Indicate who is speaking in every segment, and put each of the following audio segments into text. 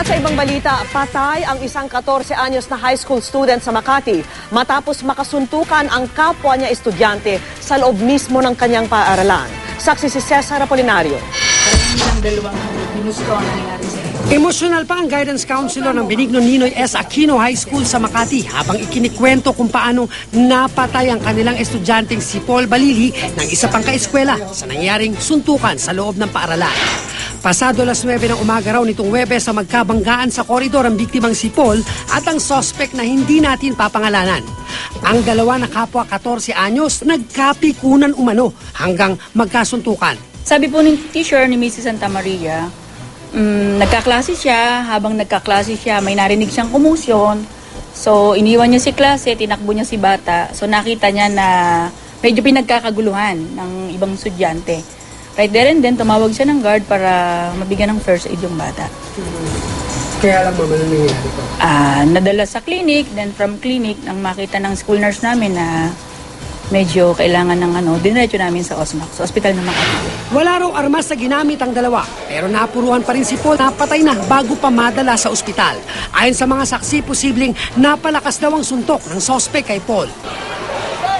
Speaker 1: At sa ibang balita, patay ang isang 14 anyos na high school student sa Makati matapos makasuntukan ang kapwa niya estudyante sa loob mismo ng kanyang paaralan. Saksi si Cesar Apolinario.
Speaker 2: Emosyonal pa ang guidance counselor ng Benigno Ninoy S. Aquino High School sa Makati habang ikinikwento kung paano napatay ang kanilang estudyanteng si Paul Balili ng isa pang kaeskwela sa nangyaring suntukan sa loob ng paaralan. Pasado las 9 ng umaga raw nitong Webes sa magkabanggaan sa koridor ang biktimang si Paul at ang sospek na hindi natin papangalanan. Ang dalawa na kapwa 14 anyos nagkapikunan umano hanggang magkasuntukan.
Speaker 3: Sabi po ng teacher ni Mrs. Santa Maria, mm, nagkaklase siya, habang nagkaklase siya, may narinig siyang kumusyon. So, iniwan niya si klase, tinakbo niya si bata. So, nakita niya na medyo pinagkakaguluhan ng ibang estudyante. Right there and then, tumawag siya ng guard para mabigyan ng first aid yung bata.
Speaker 2: Kaya lang mama nangyayari to.
Speaker 3: Ah, nadala sa clinic, then from clinic, nang makita ng school nurse namin na medyo kailangan ng ano, dinerecho namin sa OSMAC, sa ospital ng Makati.
Speaker 2: Wala raw armas na ginamit ang dalawa, pero napuruhan pa rin si Paul napatay na bago pa madala sa ospital. Ayon sa mga saksi, posibleng napalakas daw ang suntok ng sospek kay Paul.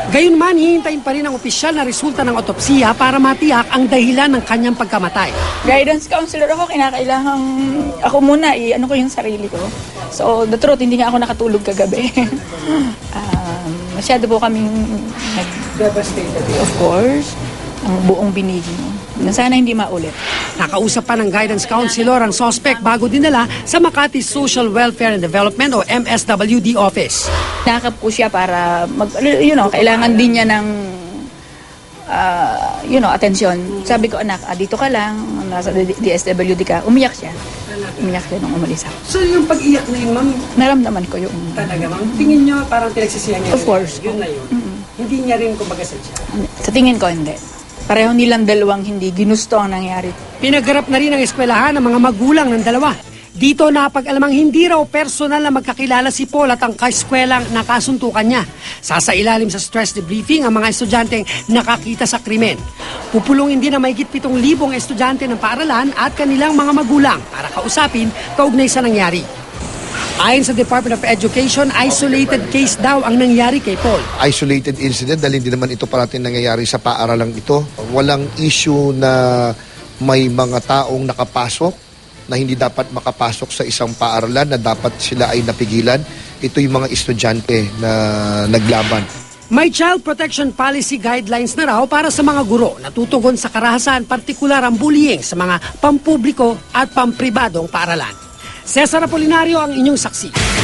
Speaker 2: Gayunman, hihintayin pa rin ang opisyal na resulta ng otopsiya para matiyak ang dahilan ng kanyang pagkamatay.
Speaker 3: Guidance counselor ako, kinakailangan ako muna, i-ano ko yung sarili ko. So, the truth, hindi nga ako nakatulog kagabi. um, masyado po kaming
Speaker 2: Devastated.
Speaker 3: of course, ang buong binigi mo. Na sana hindi maulit.
Speaker 2: Nakausap pa ng guidance counselor ang sospek bago dinala sa Makati Social Welfare and Development o MSWD office.
Speaker 3: Nakap ko siya para, mag, you know, kailangan din niya ng, ah, you know, atensyon. Sabi ko, anak, ah, dito ka lang, nasa DSWD ka. Umiyak siya. Umiyak siya nung umalis ako.
Speaker 2: So yung pag-iyak na yun, ma'am,
Speaker 3: Naramdaman ko yung,
Speaker 2: talaga ma'am, tingin nyo parang pinagsisihan niya.
Speaker 3: Of course.
Speaker 2: Yun na yun. Hindi niya rin kumbaga sadya.
Speaker 3: sa tingin ko, hindi. Pareho nilang dalawang hindi ginusto ang nangyari.
Speaker 2: Pinagharap na rin ang eskwelahan ng mga magulang ng dalawa. Dito napag-alamang hindi raw personal na magkakilala si Paul at ang kaeskwelang nakasuntukan niya. Sasa ilalim sa stress debriefing ang mga estudyanteng nakakita sa krimen. Pupulungin din ang mahigit 7,000 estudyante ng paaralan at kanilang mga magulang para kausapin kaugnay sa nangyari. Ayon sa Department of Education, isolated case daw ang nangyari kay Paul.
Speaker 4: isolated incident dahil hindi naman ito parating nangyayari sa paaralang ito. Walang issue na may mga taong nakapasok na hindi dapat makapasok sa isang paaralan na dapat sila ay napigilan. Ito yung mga estudyante na naglaban.
Speaker 2: May child protection policy guidelines na raw para sa mga guro na tutugon sa karahasan, partikular ang bullying sa mga pampubliko at pampribadong paaralan. Cesar Apolinario ang inyong saksi.